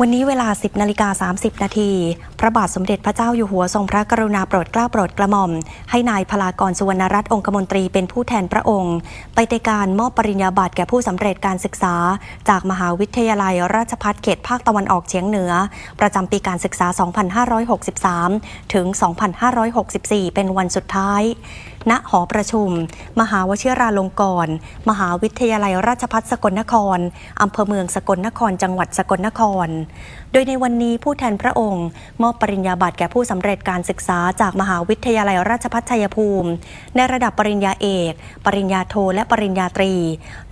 วันนี้เวลา 10นาฬิกา30 นาที ระบาทสมเด็จพระเจ้าอยู่หัวทรงพระกรุณาโปรดเกล้าโปรดกระหม่อม ให้นายพลากรสุวรรณรัตน์องคมนตรีเป็นผู้แทนพระองค์ ไปในการมอบปริญญาบัตรแก่ผู้สำเร็จการศึกษา จากมหาวิทยาลัยราชภัฏเขตภาคตะวันออกเฉียงเหนือ ประจำปีการศึกษา 2563 ถึง 2564 เป็นวันสุดท้ายณหอประชุม มหาวชิราลงกรณ์มหาวิทยาลัยราชภัฏสกลนครอำเภอเมืองสกลนคร จังหวัดสกลนคร โดยในวันนี้ผู้แทนพระองค์ มอบปริญญาบัตรแก่ผู้สำเร็จการศึกษาจากมหาวิทยาลัยราชภัฏชัยภูมิ ในระดับปริญญาเอก ปริญญาโทและปริญญาตรี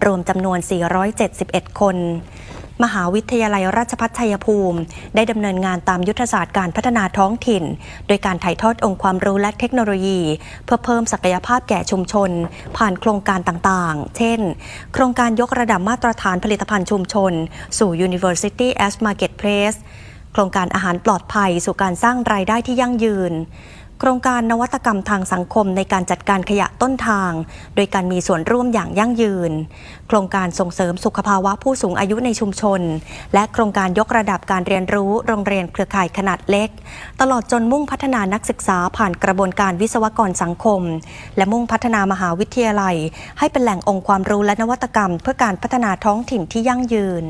รวมจำนวน 471 คนมหาวิทยาลัยราชภัฏชัยภูมิ ได้ดำเนินงานตามยุทธศาสตร์การพัฒนาท้องถิ่น โดยการถ่ายทอดองค์ความรู้และเทคโนโลยี เพื่อเพิ่มศักยภาพแก่ชุมชน ผ่านโครงการต่างๆ เช่น โครงการยกระดับมาตรฐานผลิตภัณฑ์ชุมชน สู่ University as Marketplace โครงการอาหารปลอดภัยสู่การสร้างรายได้ที่ยั่งยืน โครงการนวัตกรรมทางสังคมในการจัดการขยะต้นทาง โดยการมีส่วนร่วมอย่างยั่งยืน โครงการส่งเสริมสุขภาวะผู้สูงอายุในชุมชน และโครงการยกระดับการเรียนรู้โรงเรียนเครือข่ายขนาดเล็ก ตลอดจนมุ่งพัฒนานักศึกษาผ่านกระบวนการวิศวกรสังคม และมุ่งพัฒนามหาวิทยาลัย ให้เป็นแหล่งองค์ความรู้และนวัตกรรม เพื่อการพัฒนาท้องถิ่นที่ยั่งยืน